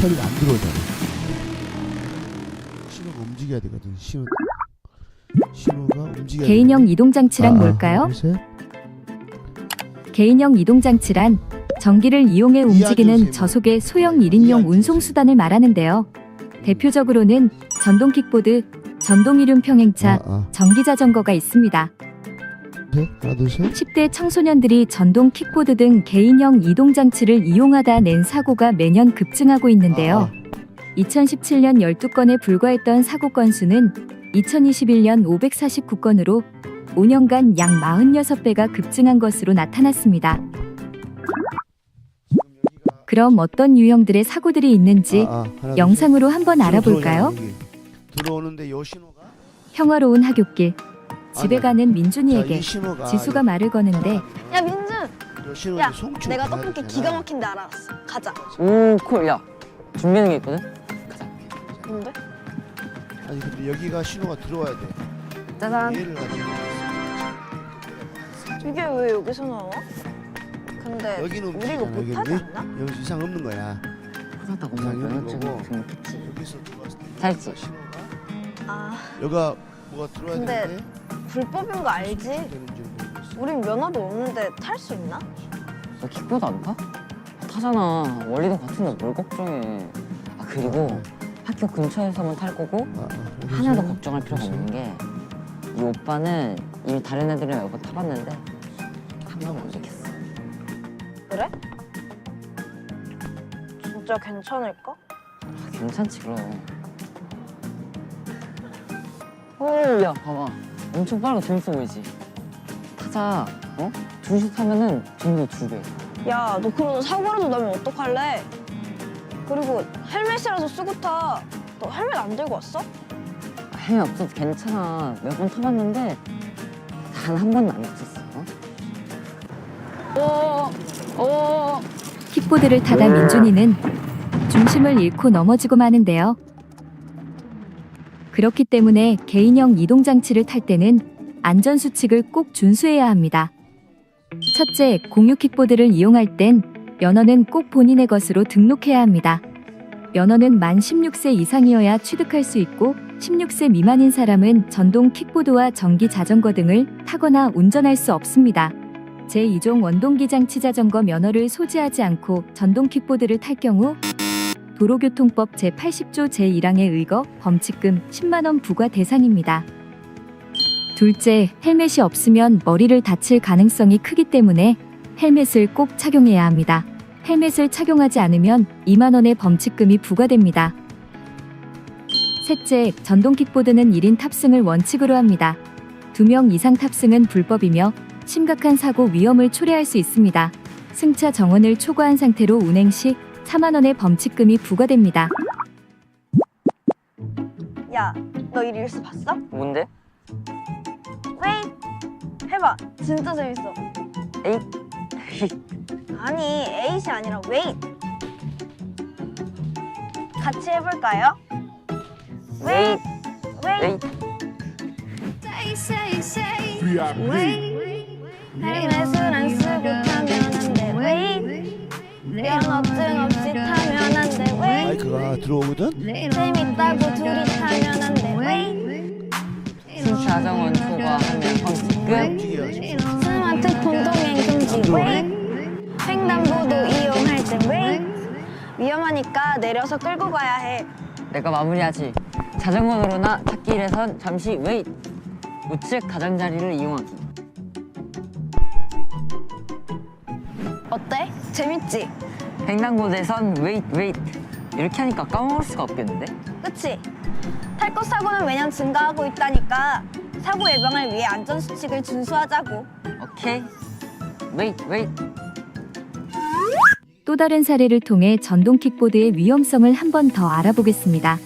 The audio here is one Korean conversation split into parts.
소리가 안 들어오잖아. 신호가 움직여야 되거든. 신호 신호가 움직여야 개인형 이동 장치란 아, 뭘까요? 셋. 개인형 이동 장치란 전기를 이용해 움직이는. 저속의 소형 1인용 이해하세요. 운송 수단을 말하는데요. 대표적으로는 전동 킥보드, 전동 이륜 평행차, 아, 아. 전기 자전거가 있습니다. 셋. 하나 둘 셋. 10대 청소년들이 전동 킥보드 등 개인형 이동 장치를 이용하다 낸 사고가 매년 급증하고 있는데요. 아, 2017년 12건에 불과했던 사고 건수는 2021년 549건으로 5년간 약 46배가 급증한 것으로 나타났습니다. 그럼 어떤 유형들의 사고들이 있는지 아, 아, 하나, 둘, 영상으로 한번 셋. 알아볼까요? 여기. 들어오는데 요 신호가 평화로운 하굣길 집에 네. 가는 자, 민준이에게 이 신호가 지수가 말을 거는데 야 민준 요 야, 송출 내가 가야 떡볶이. 기가 막힌데 알아봤어 가자 오, 콜. 야, 준비하는 게 있거든? 뭔데? 아니 근데 여기가 신호가 들어와야 돼. 짜잔 얘를 가지고 이게 왜 여기서 나와? 근데 여기는 우리 이거 움직이잖아, 못하지 여기. 않나? 여기서 이상 없는 거야. 하다고 이상이 면 없는 거고. 여기서 들어왔을 때 잘했지? 신호가 아 여기가 뭐가 들어와야 근데 되는데 불법인 거 알지? 우린 면허도 없는데 탈 수 있나? 너 킥보드 안 타? 타잖아. 원리도 같은데 뭘 걱정해. 아, 그리고 학교 근처에서만 탈 거고 아, 아, 하나도 걱정할 필요가. 없는 게 이 오빠는 이미 다른 애들이랑 여러 번 타봤는데 한 번은 안 되겠어. 그래? 진짜 괜찮을까? 아, 괜찮지 그럼. 오, 야 봐봐. 엄청 빠르고 재밌어 보이지? 타자. 어? 둘이서 타면은 재미도 두 배. 야 너 그러다 사고라도 나면 어떡할래? 그리고 헬멧이라도 쓰고 타. 너 헬멧 안 들고 왔어? 아, 헬멧 없어도 괜찮아. 몇 번 타봤는데 단 한 번도 안 다쳤어. 어? 오, 오. 킥보드를 타다 민준이는 중심을 잃고 넘어지고 마는데요. 그렇기 때문에 개인형 이동 장치를 탈 때는 안전 수칙을 꼭 준수해야 합니다. 첫째, 공유 킥보드를 이용할 땐 면허는 꼭 본인의 것으로 등록해야 합니다. 면허는 만 16세 이상이어야 취득할 수 있고 16세 미만인 사람은 전동 킥보드와 전기 자전거 등을 타거나 운전할 수 없습니다. 제2종 원동기 장치 자전거 면허를 소지하지 않고 전동 킥보드를 탈 경우 도로교통법 제80조 제1항에 의거 범칙금 10만 원 부과 대상입니다. 둘째, 헬멧이 없으면 머리를 다칠 가능성이 크기 때문에 헬멧을 꼭 착용해야 합니다. 헬멧을 착용하지 않으면 2만 원의 범칙금이 부과됩니다. 셋째, 전동 킥보드는 1인 탑승을 원칙으로 합니다. 2명 이상 탑승은 불법이며 심각한 사고 위험을 초래할 수 있습니다. 승차 정원을 초과한 상태로 운행 시 4만 원의 범칙금이 부과됩니다. 야 너 이 릴스 봤어? 뭔데? 웨이 해봐 진짜 재밌어 에잇. 아니 에잇이 아니라 웨이 같이 해볼까요? 웨이 웨이 헬멧을 안 쓰고 타면 안돼 웨이 면허증 없이 타면 안돼 웨이 마이크가 들어오거든. 재밌다고 둘이 타면 안돼 웨이 승차 정원 초과하면 범칙금. 움직여야지. 스마트폰 동행 금지 횡단보도 이용할 때 위험하니까 내려서 끌고 가야 해 내가 마무리하지. 자전거 도로나 찻길에선 잠시 웨이. 우측 가장자리를 이용하기. 어때? 재밌지? 횡단보도에선 웨이 웨이. 이렇게 하니까 까먹을 수가 없겠는데? 그치? 탈것 사고는 매년 증가하고 있다니까 사고 예방을 위해 안전수칙을 준수하자고 오케이. 웨이 웨이. 또 다른 사례를 통해 전동 킥보드의 위험성을 한 번 더 알아보겠습니다.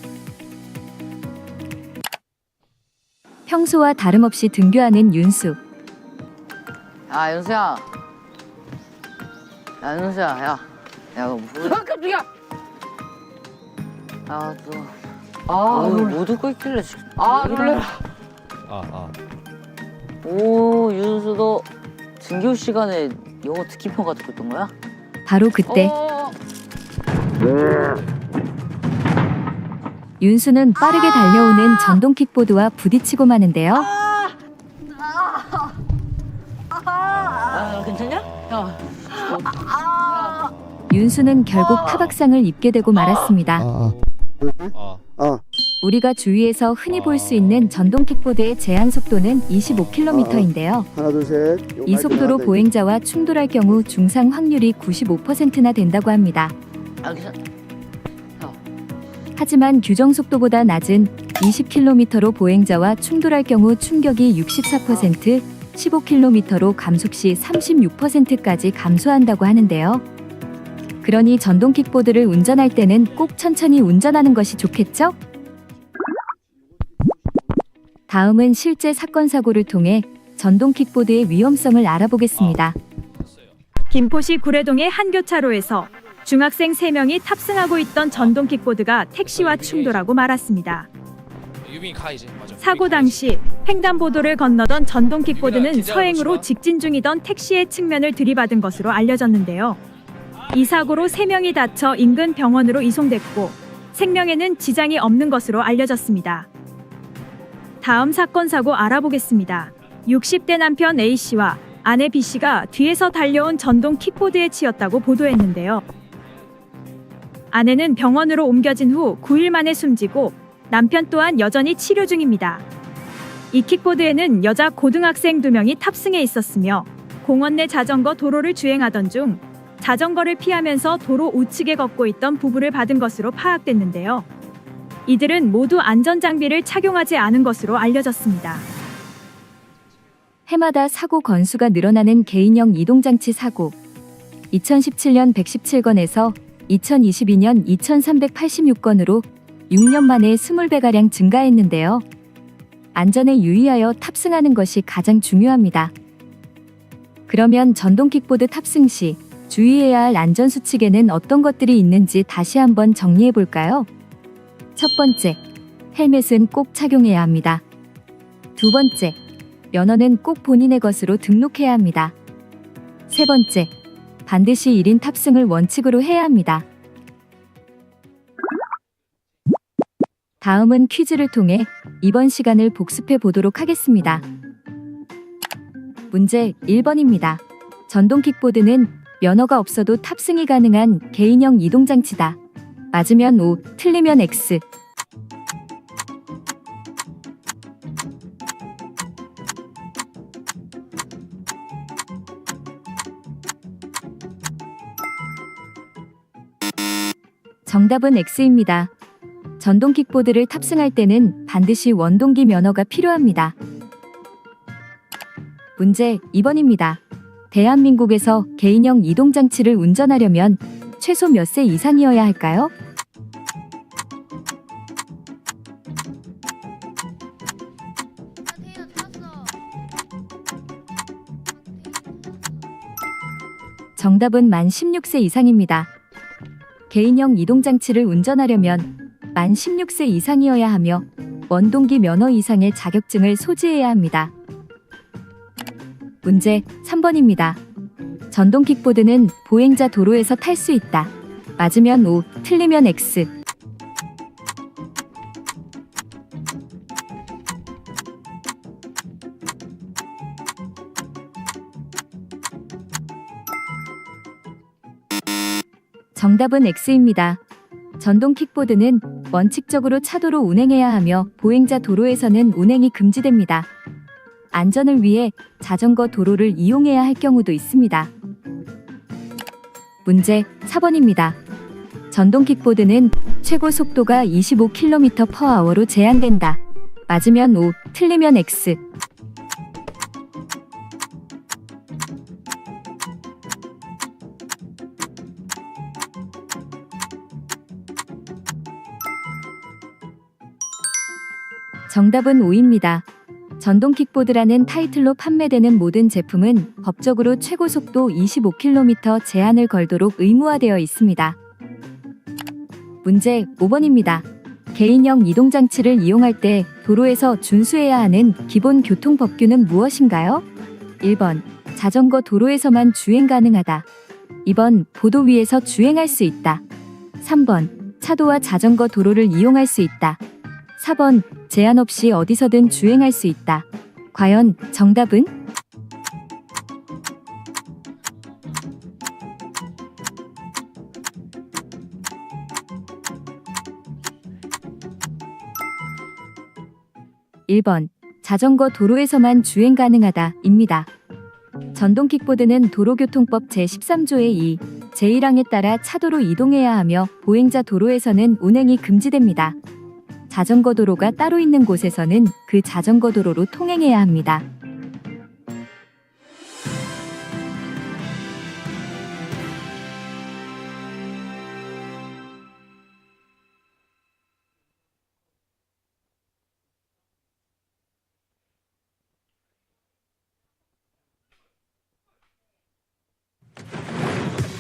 평소와 다름없이 등교하는 윤수. 야 윤수야. 야 윤수야 야. 야 너 뭐? 아 깜짝이야. 아 또. 아 오늘 뭐 듣고 있길래 지금. 아 놀래라. 아, 아. 오 윤수 너 등교 시간에 영어 듣기 평가 듣고 있던 거야? 바로 그때 어. 윤수는 빠르게 달려오는 전동 킥보드와 부딪히고 마는데요. 아, 괜찮냐? 야, 윤수는 결국 타박상을 입게 되고 말았습니다. 아, 아, 아, 우리가 주위에서 흔히 볼 수 있는 전동 킥보드의 제한 속도는 25km인데요. 하나 둘 셋. 이 속도로 보행자와 충돌할 경우 중상 확률이 95%나 된다고 합니다. 아, 괜찮. 하지만 규정 속도보다 낮은 20km로 보행자와 충돌할 경우 충격이 64%, 15km로 감속 시 36%까지 감소한다고 하는데요. 그러니 전동 킥보드를 운전할 때는 꼭 천천히 운전하는 것이 좋겠죠? 다음은 실제 사건 사고를 통해 전동 킥보드의 위험성을 알아보겠습니다. 김포시 구례동의 한 교차로에서 중학생 3명이 탑승하고 있던 전동 킥보드가 택시와 충돌하고 말았습니다. 사고 당시 횡단보도를 건너던 전동 킥보드는 서행으로 직진 중이던 택시의 측면을 들이받은 것으로 알려졌는데요. 이 사고로 3명이 다쳐 인근 병원으로 이송됐고 생명에는 지장이 없는 것으로 알려졌습니다. 다음 사건 사고 알아보겠습니다. 60대 남편 A씨와 아내 B씨가 뒤에서 달려온 전동 킥보드에 치였다고 보도했는데요. 아내는 병원으로 옮겨진 후 9일 만에 숨지고 남편 또한 여전히 치료 중입니다. 이 킥보드에는 여자 고등학생 2명이 탑승해 있었으며 공원 내 자전거 도로를 주행하던 중 자전거를 피하면서 도로 우측에 걷고 있던 부부를 받은 것으로 파악됐는데요. 이들은 모두 안전장비를 착용하지 않은 것으로 알려졌습니다. 해마다 사고 건수가 늘어나는 개인형 이동장치 사고. 2017년 117건에서 2022년 2386건으로 6년 만에 20배가량 증가했는데요. 안전에 유의하여 탑승하는 것이 가장 중요합니다. 그러면 전동 킥보드 탑승 시 주의해야 할 안전 수칙에는 어떤 것들이 있는지 다시 한번 정리해 볼까요? 첫 번째, 헬멧은 꼭 착용해야 합니다. 두 번째, 면허는 꼭 본인의 것으로 등록해야 합니다. 세 번째, 반드시 1인 탑승을 원칙으로 해야 합니다. 다음은 퀴즈를 통해 이번 시간을 복습해 보도록 하겠습니다. 문제 1번입니다. 전동 킥보드는 면허가 없어도 탑승이 가능한 개인형 이동장치다. 맞으면 O, 틀리면 X. 정답은 X입니다. 전동 킥보드를 탑승할 때는 반드시 원동기 면허가 필요합니다. 문제 2번입니다. 대한민국에서 개인형 이동장치를 운전하려면 최소 몇 세 이상이어야 할까요? 정답은 만 16세 이상입니다. 개인형 이동장치를 운전하려면 만 16세 이상이어야 하며 원동기 면허 이상의 자격증을 소지해야 합니다. 문제 3번입니다. 전동 킥보드는 보행자 도로에서 탈 수 있다. 맞으면 O, 틀리면 X. 정답은 X입니다. 전동 킥보드는 원칙적으로 차도로 운행해야 하며 보행자 도로에서는 운행이 금지됩니다. 안전을 위해 자전거 도로를 이용해야 할 경우도 있습니다. 문제 4번입니다. 전동 킥보드는 최고 속도가 25km/h로 제한된다. 맞으면 O, 틀리면 X. 정답은 O입니다. 전동 킥보드라는 타이틀로 판매되는 모든 제품은 법적으로 최고 속도 25km 제한을 걸도록 의무화되어 있습니다. 문제 5번입니다. 개인형 이동장치를 이용할 때 도로에서 준수해야 하는 기본 교통법규는 무엇인가요? 1번. 자전거 도로에서만 주행 가능하다. 2번. 보도 위에서 주행할 수 있다. 3번. 차도와 자전거 도로를 이용할 수 있다. 4번 제한 없이 어디서든 주행할 수 있다. 과연 정답은? (1번) 자전거 도로에서만 주행 가능하다 입니다. 전동 킥보드는 도로교통법 제13조의 2, 제1항에 따라 차도로 이동해야 하며 보행자 도로에서는 운행이 금지됩니다. 자전거 도로가 따로 있는 곳에서는 그 자전거 도로로 통행해야 합니다.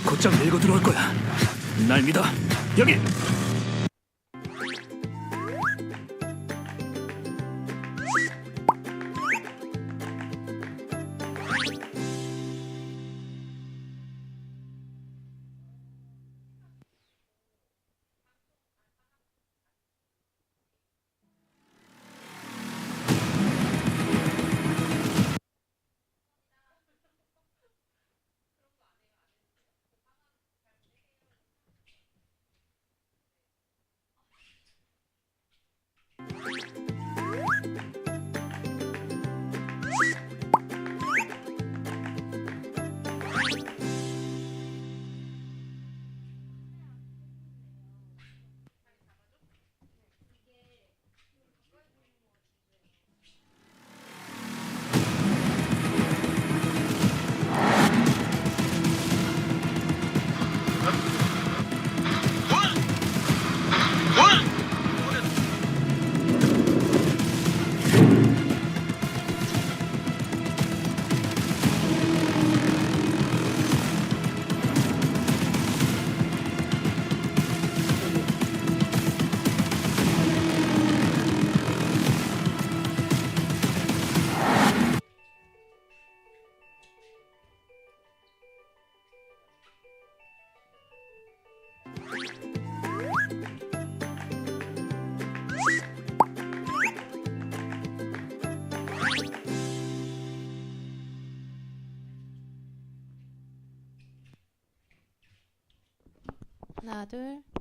곧장 밀고 들어올 거야. 날 믿어. 여기. 하나 둘